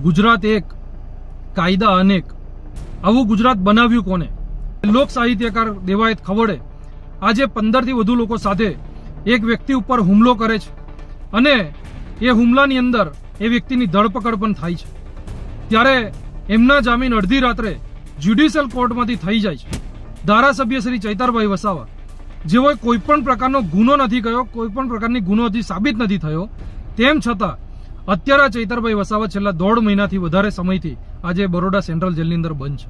ગુજરાત એક, કાયદા અનેક. આવું ગુજરાત બનાવ્યું કોને? લોક સાહિત્યકાર દેવાયત ખવડે આજે પંદરથી વધુ લોકો સાથે એક વ્યક્તિ ઉપર હુમલો કરે છે અને એ હુમલાની અંદર એ વ્યક્તિની ધરપકડ પણ થાય છે. ત્યારે એમના જામીન અડધી રાત્રે જ્યુડિશિયલ કોર્ટમાંથી થઈ જાય છે. ધારાસભ્ય શ્રી ચૈતરભાઈ વસાવા, જેઓએ કોઈપણ પ્રકારનો ગુનો નથી કર્યો કોઈપણ પ્રકારની ગુનો હજી સાબિત નથી થયો, તેમ છતાં અત્યારે ચૈતરભાઈ વસાવા છેલ્લા દોઢ મહિનાથી વધારે સમયથી આજે બરોડા સેન્ટ્રલ જેલની અંદર બંધ છે.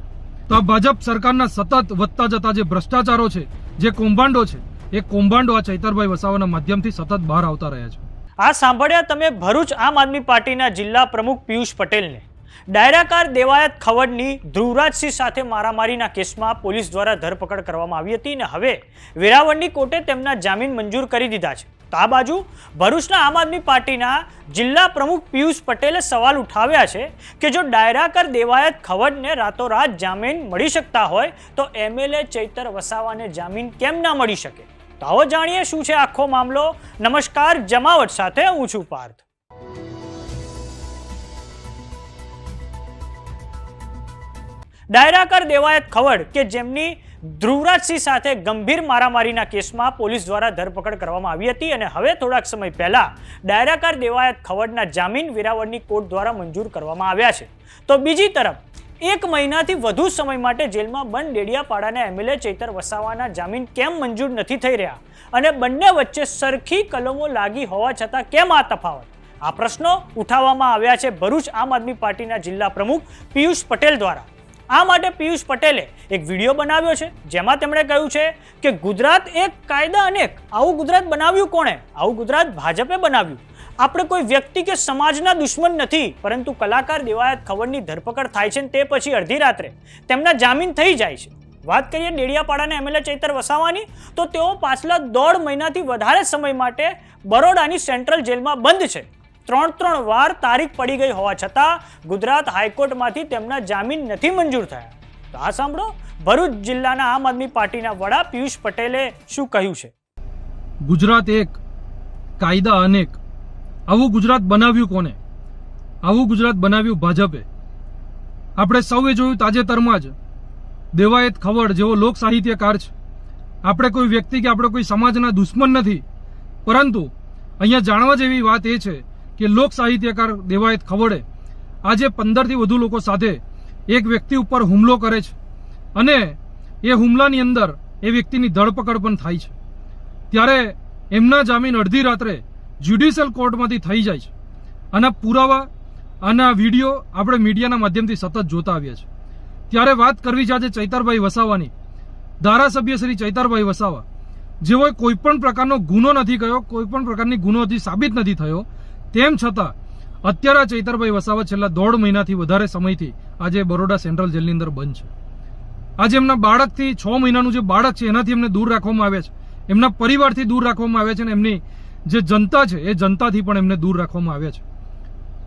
તો આ ભાજપ સરકારના સતત વધતા જતા જે ભ્રષ્ટાચારો છે, જે કૌભાંડો છે, એ કૌભાંડો આ ચૈતરભાઈ વસાવાના માધ્યમથી સતત બહાર આવતા રહ્યા છે. આ સાંભળ્યા તમે ભરૂચ આમ આદમી પાર્ટીના જિલ્લા પ્રમુખ પિયુષ પટેલને. ડાયરાકાર દેવાયત ખવડની ધ્રુવરાજસિંહ સાથે મારામારીના કેસમાં પોલીસ દ્વારા ધરપકડ કરવામાં આવી હતી અને હવે વેરાવળની કોર્ટે તેમના જામીન મંજૂર કરી દીધા છે. તો આ બાજુ ભરૂચના આમ આદમી પાર્ટીના જિલ્લા પ્રમુખ પિયુષ પટેલે સવાલ ઉઠાવ્યા છે કે જો ડાયરાકર દેવાયત ખવડને રાતોરાત જામીન મળી શકતા હોય, તો એમએલએ ચૈતર વસાવાને જામીન કેમ ના મળી શકે? તો આવો જાણીએ શું છે આખો મામલો. નમસ્કાર, જમાવટ સાથે, હું છું પાર્થ. ડાયરાકર દેવાયત ખવડ કે જેમની ધ્રુવરાજસિંહ સાથે ગંભીર મારામારીના કેસમાં પોલીસ દ્વારા ધરપકડ કરવામાં આવી હતી અને હવે થોડાક સમય પહેલા ડાયરાકર દેવાયત ખવડના જામીન વેરાવળની કોર્ટ દ્વારા મંજૂર કરવામાં આવ્યા છે. તો બીજી તરફ, એક મહિનાથી વધુ સમય માટે જેલમાં બંધ ડેડિયાપાડાના એમએલએ ચૈતર વસાવાના જામીન કેમ મંજૂર નથી થઈ રહ્યા? અને બંને વચ્ચે સરખી કલમો લાગી હોવા છતાં કેમ આ તફાવત? આ પ્રશ્નો ઉઠાવવામાં આવ્યા છે ભરૂચ આમ આદમી પાર્ટીના જિલ્લા પ્રમુખ પિયુષ પટેલ દ્વારા. આ માટે પિયુષ પટેલે એક વીડિયો બનાવ્યો છે, જેમાં તેમણે કહ્યું છે કે ગુજરાત એક કાયદા અનેક આવું ગુજરાત બનાવ્યું કોણે? આવું ગુજરાત ભાજપે બનાવ્યું. આપણે કોઈ વ્યક્તિ કે સમાજના દુશ્મન નથી, પરંતુ કલાકાર દેવાયત ખબરની ધરપકડ થાય છે તે પછી અડધી રાત્રે તેમના જામીન થઈ જાય છે. વાત કરીએ ડેડિયાપાડાના એમએલએ ચૈતર વસાવાની, તો તેઓ પાછલા દોઢ મહિનાથી વધારે સમય માટે બરોડાની સેન્ટ્રલ જેલમાં બંધ છે. ત્રણ ત્રણ વાર તારીખ પડી ગઈ હોવા છતાં ગુજરાત હાઈકોર્ટમાંથી તેમના જામીન નથી મંજૂર થયા. તો આ સાંભળો, ભરૂચ જિલ્લાના આમ આદમી પાર્ટીના વડા પિયુષ પટેલે શું કહ્યું છે? ગુજરાત એક, કાયદા અનેક. આવું ગુજરાત બનાવ્યું કોને? આવું ગુજરાત બનાવ્યું ભાજપે. આપણે સૌએ જોયું તાજેતરમાં જ દેવાયત ખવડ જેવો લોક સાહિત્યકાર છે. આપણે કોઈ વ્યક્તિ કે આપણે કોઈ સમાજના દુશ્મન નથી. પરંતુ અહીંયા જાણવા જેવી વાત એ છે કે લોક સાહિત્યકાર દેવાયત ખવડે આજે પંદરથી વધુ લોકો સાથે એક વ્યક્તિ ઉપર હુમલો કરે છે અને એ હુમલાની અંદર એ વ્યક્તિની ધરપકડ પણ થાય છે. ત્યારે એમના જામીન અડધી રાત્રે જ્યુડિશિયલ કોર્ટમાંથી થઈ જાય છે. આના પુરાવા, આના વીડિયો આપણે મીડિયાના માધ્યમથી સતત જોતા આવ્યા છે ત્યારે વાત કરવી છે આજે ચૈતરભાઈ વસાવાની, ધારાસભ્ય શ્રી ચૈતરભાઈ વસાવા. જેઓએ કોઈપણ પ્રકારનો ગુનો નથી કર્યો કોઈપણ પ્રકારની ગુનો હજી સાબિત નથી થયો તેમ છતાં, અત્યારે આ ચૈતરભાઈ વસાવા છેલ્લા દોઢ મહિનાથી વધારે સમયથી આજે બરોડા સેન્ટ્રલ જેલની અંદર બંધ છે. આજે એમના બાળકથી છ મહિનાનું જે બાળક છે, એનાથી એમને દૂર રાખવામાં આવે છે. એમના પરિવારથી દૂર રાખવામાં આવે છે અને એમની જે જનતા છે, એ જનતાથી પણ એમને દૂર રાખવામાં આવ્યા છે.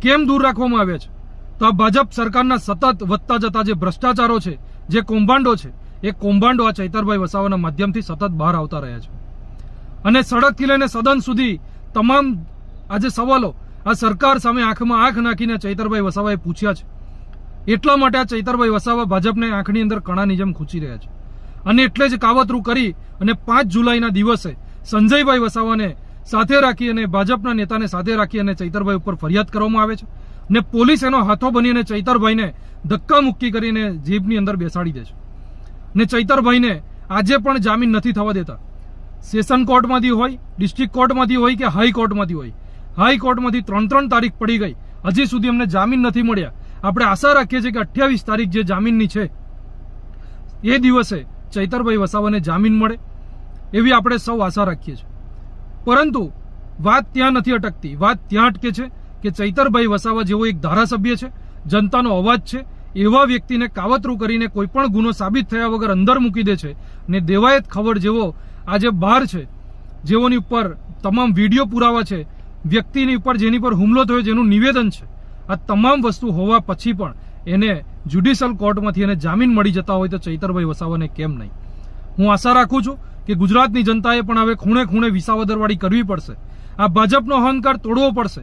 કેમ દૂર રાખવામાં આવ્યા છે? તો આ ભાજપ સરકારના સતત વધતા જતા જે ભ્રષ્ટાચારો છે, જે કૌભાંડો છે, એ કૌભાંડો આ ચૈતરભાઈ વસાવાના માધ્યમથી સતત બહાર આવતા રહ્યા છે. અને સડકથી લઈને સદન સુધી તમામ આજે સવાલો. આ સરકાર સામે આંખમાં આંખ નાખીને ચૈતરભાઈ વસાવાએ પૂછ્યા છે. એટલા માટે આ ચૈતરભાઈ વસાવા ભાજપને આંખની અંદર કણાની જેમ ખૂંચી રહ્યા છે. અને એટલે જ કાવતરું કરી અને પાંચ જુલાઈના દિવસે સંજયભાઈ વસાવાને સાથે રાખી અને ભાજપના નેતાને સાથે રાખી અને ચૈતરભાઈ ઉપર ફરિયાદ કરવામાં આવે છે. ને પોલીસ એનો હાથો બની અને ચૈતરભાઈને ધક્કા મુક્કી કરીને જીપની અંદર બેસાડી દે છે. ને ચૈતરભાઈને આજે પણ જામીન નથી થવા દેતા. સેશન કોર્ટમાંથી હોય, ડિસ્ટ્રિક્ટ કોર્ટમાંથી હોય કે હાઈકોર્ટમાંથી હોય હાઈકોર્ટમાંથી ત્રણ ત્રણ તારીખ પડી ગઈ. હજી સુધી અમને જામીન નથી મળ્યા. આપણે આશા રાખીએ છીએ કે અઠ્યાવીસ તારીખ જે જામીનની છે, એ દિવસે ચૈતરભાઈ વસાવાને જામીન મળે. એવી આપણે સૌ આશા રાખીએ છીએ. પરંતુ વાત ત્યાં નથી અટકતી. વાત ત્યાં અટકે છે કે ચૈતરભાઈ વસાવા જેવો એક ધારાસભ્ય છે, જનતાનો અવાજ છે, એવા વ્યક્તિને કાવતરું કરીને કોઈ પણ ગુનો સાબિત થયા વગર અંદર મૂકી દે છે ને દેવાયત ખબર જેવો આજે બહાર છે, જેઓની ઉપર તમામ વીડિયો પુરાવા છે વ્યક્તિની ઉપર જેની પર હુમલો થયો જેનું નિવેદન છે. આ તમામ વસ્તુ હોવા પછી પણ એને જ્યુડિશિયલ કોર્ટમાંથી એને જામીન મળી જતા હોય તો ચૈતરભાઈ વસાવાને કેમ નહીં? હું આશા રાખું છું કે ગુજરાતની જનતાએ પણ હવે ખૂણે ખૂણે વિસાવદરવાળી કરવી પડશે. આ ભાજપનો અહંકાર તોડવો પડશે.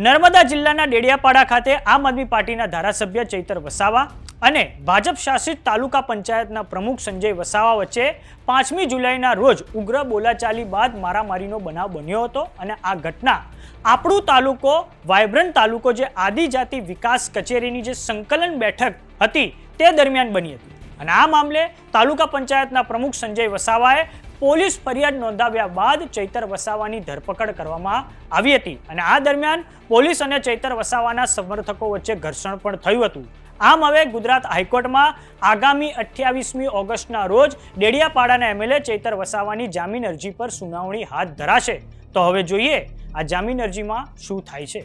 નર્મદા જિલ્લાના ડેડિયાપાડા ખાતે આમ આદમી પાર્ટીના ધારાસભ્ય ચૈતર વસાવા અને ભાજપ શાસિત તાલુકા પંચાયતના પ્રમુખ સંજય વસાવા વચ્ચે પાંચમી જુલાઈના રોજ ઉગ્ર બોલાચાલી બાદ મારામારીનો બનાવ બન્યો હતો અને આ ઘટના આપણું તાલુકો, વાયબ્રન્ટ તાલુકો જે આદિજાતિ વિકાસ કચેરીની જે સંકલન બેઠક હતી તે દરમિયાન બની હતી. અને આ મામલે તાલુકા પંચાયતના પ્રમુખ સંજય વસાવાએ પોલીસ ફરિયાદ નોંધાવ્યા બાદ ચૈતર વસાવાની ધરપકડ કરવામાં આવી હતી અને આ દરમિયાન પોલીસ અને ચૈતર વસાવાના સમર્થકો વચ્ચે ઘર્ષણ પણ થયું હતું. આમ હવે ગુજરાત હાઈકોર્ટમાં આગામી અઠ્યાવીસમી ઓગસ્ટના રોજ ડેડિયાપાડાના એમએલએ ચૈતર વસાવાની જામીન અરજી પર સુનાવણી હાથ ધરાશે. તો હવે જોઈએ આ જામીન અરજીમાં શું થાય છે.